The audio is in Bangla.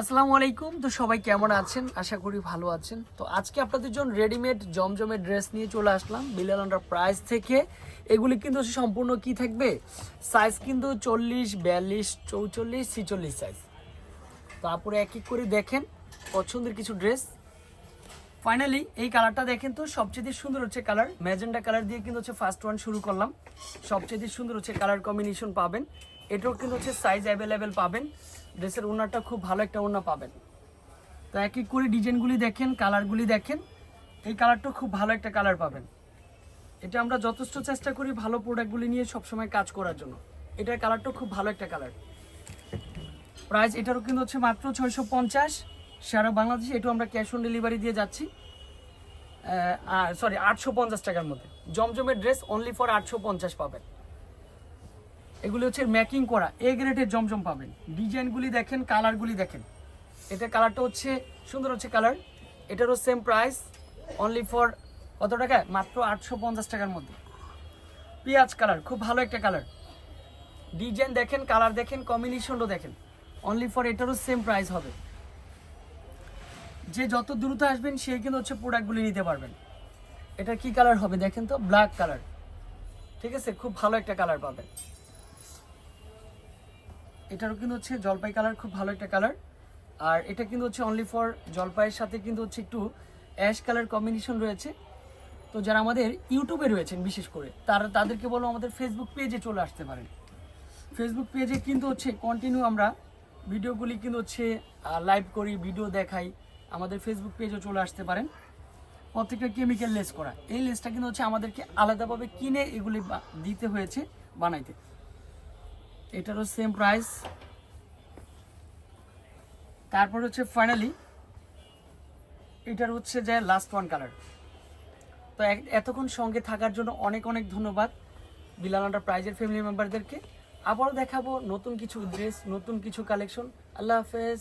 আসসালামু আলাইকুম। তো সবাই কেমন আছেন? আশা করি ভালো আছেন। তো আজকে আপনাদের জন্য রেডিমেড জমজমের ড্রেস নিয়ে চলে আসলাম। বিলাল আন্ডার প্রাইস থেকে। এগুলি কিন্তু সম্পূর্ণ কি থাকবে? সাইজ কিন্তু চল্লিশ, বিয়াল্লিশ, চৌচল্লিশ, ছিচল্লিশ সাইজ তারপরে এক এক করে দেখেন। পছন্দের কিছু ড্রেস। ফাইনালি এই কালারটা দেখেন তো, সবচেয়ে সুন্দর হচ্ছে কালার ম্যাজেন্ডা কালার দিয়ে কিন্তু হচ্ছে ফার্স্ট ওয়ান শুরু করলাম। সবচেয়ে সুন্দর হচ্ছে কালার কম্বিনেশন পাবেন। এটাও কিন্তু হচ্ছে সাইজ অ্যাভেলেবেল পাবেন। ড্রেসের ওনারটা খুব ভালো একটা ওনা পাবেন। তো এক এক করে ডিজাইনগুলি দেখেন কালারগুলি দেখেন। এই কালারটা খুব ভালো একটা কালার পাবেন। এটা আমরা যথেষ্ট চেষ্টা করি ভালো প্রোডাক্টগুলি নিয়ে সবসময় কাজ করার জন্য। এটার কালারটা খুব ভালো একটা কালার প্রাইস এটারও কিন্তু হচ্ছে মাত্র ছয়শো পঞ্চাশ। সারা বাংলাদেশে এটাও আমরা ক্যাশ অন ডেলিভারি দিয়ে যাচ্ছি। সরি আটশো পঞ্চাশ টাকার মধ্যে। জমজমের ড্রেস অনলি ফর আটশো পঞ্চাশ পাবেন। এগুলি হচ্ছে ম্যাকিং করা। এ গ্রেডের জমজম পাবেন। ডিজাইনগুলি দেখেন কালারগুলি দেখেন। এটা কালারটা হচ্ছে, সুন্দর হচ্ছে কালার এটারও সেম প্রাইস অনলি ফর কত টাকা? মাত্র আটশো পঞ্চাশ টাকার মধ্যে। পেঁয়াজ কালার খুব ভালো একটা কালার ডিজাইন দেখেন কালার দেখেন কম্বিনেশনও দেখেন। অনলি ফর এটারও সেম প্রাইস হবে। যে যত দ্রুত আসবেন, সে কিন্তু হচ্ছে প্রোডাক্টগুলি নিতে পারবেন। এটা কি কালার হবে দেখেন তো? ব্ল্যাক কালার ঠিক আছে? খুব ভালো একটা কালার পাবেন। এটারও কিন্তু হচ্ছে জলপাই কালার খুব ভালো একটা কালার আর এটা কিন্তু হচ্ছে অনলি ফর জলপাইয়ের সাথে কিন্তু হচ্ছে একটু অ্যাশ কালার কম্বিনেশন রয়েছে। তো যারা আমাদের ইউটিউবে রয়েছেন, বিশেষ করে, তারা, তাদেরকে বলো আমাদের ফেসবুক পেজে চলে আসতে পারেন। ফেসবুক পেজে কিন্তু হচ্ছে কন্টিনিউ আমরা ভিডিওগুলি কিন্তু হচ্ছে লাইভ করি ভিডিও দেখাই। আমাদের ফেসবুক পেজও চলে আসতে পারেন। প্রত্যেকটা কেমিক্যাল লেস করা। এই লেসটা কিন্তু হচ্ছে আমাদেরকে আলাদাভাবে কিনে এগুলি দিতে হয়েছে বানাইতে। এটারও সেম প্রাইস তারপর হচ্ছে ফাইনালি এটার হচ্ছে যে লাস্ট ওয়ান কালার তো এতক্ষণ সঙ্গে থাকার জন্য অনেক অনেক ধন্যবাদ বিলাল আন্ডার প্রাইজের ফ্যামিলি মেম্বারদেরকে আবারও দেখাবো নতুন কিছু ড্রেস নতুন কিছু কালেকশন আল্লাহ হাফেজ।